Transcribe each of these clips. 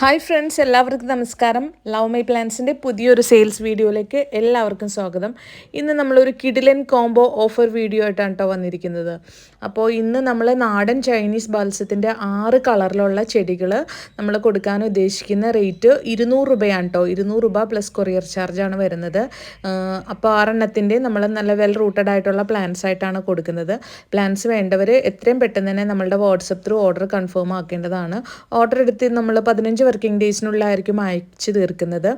Hi friends എല്ലാവർക്കും നമസ്കാരം. Love my പ്ലാൻസിന്റെ പുതിയൊരു സെയിൽസ് വീഡിയോയിലേക്ക് എല്ലാവർക്കും സ്വാഗതം. ഇന്ന് നമ്മളൊരു കിഡിലൻ കോംബോ ഓഫർ വീഡിയോ ആയിട്ടാണ് കേട്ടോ വന്നിരിക്കുന്നത്. അപ്പോൾ ഇന്ന് നമ്മൾ നാടൻ ചൈനീസ് ബാൽസത്തിന്റെ ആറ് കളറിലുള്ള ചെടികൾ നമ്മൾ കൊടുക്കാൻ ഉദ്ദേശിക്കുന്ന റേറ്റ് ഇരുന്നൂറ് രൂപയാണ് കേട്ടോ ഇരുന്നൂറ് രൂപ പ്ലസ് കൊറിയർ ചാർജാണ് വരുന്നത്. അപ്പോൾ ആറെണ്ണത്തിന്റെ നമ്മൾ നല്ല വെൽ റൂട്ടഡ് ആയിട്ടുള്ള പ്ലാൻസ് ആയിട്ടാണ് കൊടുക്കുന്നത്. പ്ലാൻസ് വേണ്ടവർ എത്രയും പെട്ടെന്ന് തന്നെ നമ്മളുടെ വാട്സപ്പ് ത്രൂ ഓർഡർ കൺഫേം ആക്കേണ്ടതാണ്. ഓർഡർ എടുത്ത് നമ്മൾ പതിനഞ്ച് വർക്കിംഗ് ഡേയ്സിനുള്ളിലായിരിക്കും അയച്ചു തീർക്കുന്നത്.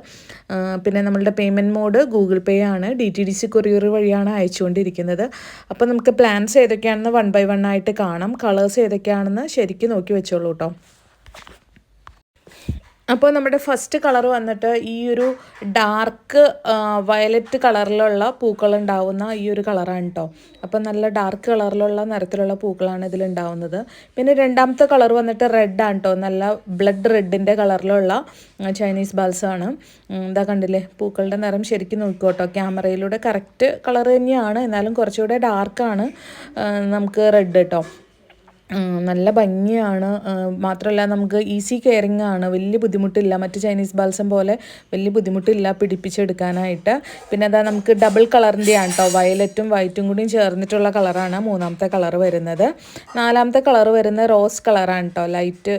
പിന്നെ നമ്മളുടെ പേയ്മെന്റ് മോഡ് ഗൂഗിൾ പേ ആണ്. D T D C courier വഴിയാണ് അയച്ചുകൊണ്ടിരിക്കുന്നത്. അപ്പോൾ നമുക്ക് പ്ലാൻസ് ഏതൊക്കെയാണെന്ന് വൺ ബൈ വൺ ആയിട്ട് കാണാം. കളേഴ്സ് ഏതൊക്കെയാണെന്ന് ശരിക്കും നോക്കി വെച്ചോളൂ കേട്ടോ. അപ്പോൾ നമ്മുടെ ഫസ്റ്റ് കളർ വന്നിട്ട് ഈ ഒരു ഡാർക്ക് വയലറ്റ് കളറിലുള്ള പൂക്കൾ ഉണ്ടാവുന്ന ഈ ഒരു കളറാണ് കേട്ടോ അപ്പോൾ നല്ല ഡാർക്ക് കളറിലുള്ള നിറത്തിലുള്ള പൂക്കളാണ് ഇതിൽ ഉണ്ടാവുന്നത് പിന്നെ രണ്ടാമത്തെ കളർ വന്നിട്ട് റെഡ് ആണ് കേട്ടോ നല്ല ബ്ലഡ് റെഡിന്റെ കളറിലുള്ള ചൈനീസ് ബാൽസ് ആണ്. എന്താ കണ്ടില്ലേ? പൂക്കളുടെ നിറം ശരിക്കും നോക്കിക്കോട്ടോ ക്യാമറയിലൂടെ കറക്റ്റ് കളർ തന്നെയാണ്. എന്നാലും കുറച്ചുകൂടെ ഡാർക്കാണ് നമുക്ക് റെഡ് കേട്ടോ നല്ല ഭംഗിയാണ്. മാത്രമല്ല നമുക്ക് ഈസി കെയറിങ് ആണ്. വലിയ ബുദ്ധിമുട്ടില്ല. മറ്റ് ചൈനീസ് ബാൽസം പോലെ വലിയ ബുദ്ധിമുട്ടില്ല പിടിപ്പിച്ചെടുക്കാനായിട്ട്. പിന്നെ അതാ നമുക്ക് ഡബിൾ കളറിന്റെയാണ് കേട്ടോ വയലറ്റും വൈറ്റും കൂടിയും ചേർന്നിട്ടുള്ള കളറാണ് മൂന്നാമത്തെ കളർ വരുന്നത്. നാലാമത്തെ കളർ വരുന്ന റോസ് കളറാണ് കേട്ടോ ലൈറ്റ്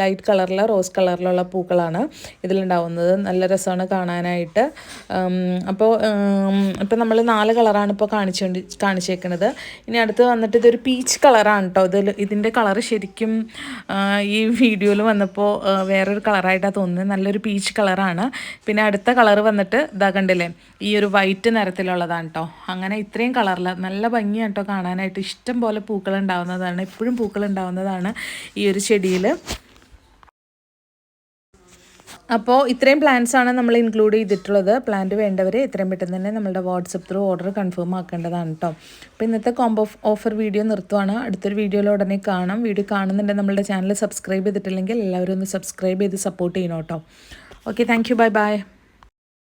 ലൈറ്റ് കളറിലെ റോസ് കളറിലുള്ള പൂക്കളാണ് ഇതിലുണ്ടാവുന്നത്. നല്ല രസമാണ് കാണാനായിട്ട്. അപ്പോൾ ഇപ്പോൾ നമ്മൾ നാല് കളറാണ് ഇപ്പോൾ കാണിച്ചുകൊണ്ട് കാണിച്ചേക്കുന്നത് ഇനി അടുത്ത് വന്നിട്ട് ഇതൊരു പീച്ച് കളറാണ് കേട്ടോ ഇതിൽ ഇതിന്റെ കളറ് ശരിക്കും ഈ വീഡിയോയിൽ വന്നപ്പോൾ വേറൊരു കളറായിട്ടാണ് തോന്നുന്നത് നല്ലൊരു പീച്ച് കളറാണ്. പിന്നെ അടുത്ത കളർ വന്നിട്ട് ഇതാ ഈ ഒരു വൈറ്റ് നിറത്തിലുള്ളതാണ് കേട്ടോ അങ്ങനെ ഇത്രയും കളറിൽ നല്ല ഭംഗിയാണ് കേട്ടോ കാണാനായിട്ട്. ഇഷ്ടം പോലെ പൂക്കൾ ഉണ്ടാവുന്നതാണ് എപ്പോഴും പൂക്കൾ ഉണ്ടാവുന്നതാണ് ഈ ഒരു ചെടിയിൽ അപ്പോൾ ഇത്രയും ആണ് നമ്മൾ ഇൻക്ലൂഡ് ചെയ്തിട്ടുള്ളത്. പ്ലാന്റ് വേണ്ടവർ എത്രയും പെട്ടെന്ന് തന്നെ നമ്മളുടെ വാട്സപ്പ് ത്രൂ ഓർഡർ കൺഫേം ആക്കേണ്ടതാണ് കേട്ടോ അപ്പോൾ ഇന്നത്തെ കോംബോ ഓഫർ വീഡിയോ നിർത്തുവാണ്. അടുത്തൊരു വീഡിയോയിൽ ഉടനെ കാണാം. വീഡിയോ കാണുന്നുണ്ടെങ്കിൽ നമ്മുടെ ചാനൽ സബ്സ്ക്രൈബ് ചെയ്തിട്ടില്ലെങ്കിൽ എല്ലാവരും ഒന്ന് സബ്സ്ക്രൈബ് ചെയ്ത് സപ്പോർട്ട് ചെയ്യണം കേട്ടോ okay thank you bye bye